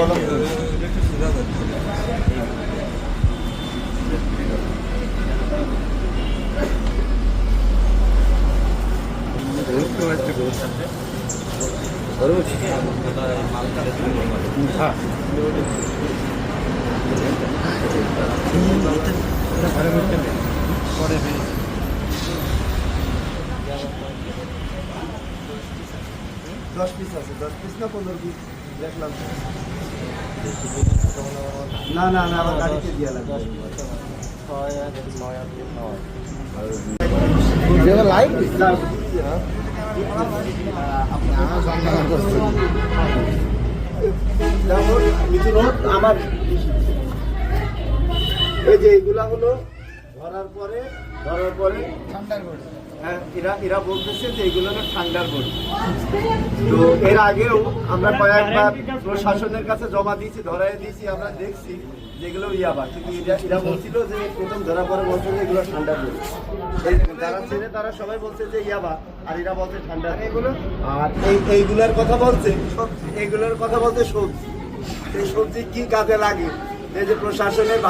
Bana mı diyorsun? Araba Ha. Dört pis hazır. Dört pis ne kadar bir দেখলাম। না না না আমার গাড়িতে দিয়ে লাগবে। লাইট আমার। এই যে এইগুলা হলো ধরার পরে ধরার পরে হ্যাঁ এরা এরা বলতেছে যে এগুলো হলো ঠান্ডার তো এর আগেও আমরা কয়েকবার প্রশাসনের কাছে জমা দিয়েছি ধরাই দিয়েছি আমরা দেখছি যেগুলো ইয়াবা কিন্তু এরা এরা বলছিল যে প্রথম ধরা পরে বলছে যে এগুলো বড়ি এই যারা ছেলে তারা সবাই বলছে যে ইয়াবা আর এরা বলছে ঠান্ডা এগুলো আর এই এইগুলোর কথা বলছে এইগুলোর কথা বলছে সবজি। এই সবজি কি কাজে লাগে? এই যে প্রশাসনের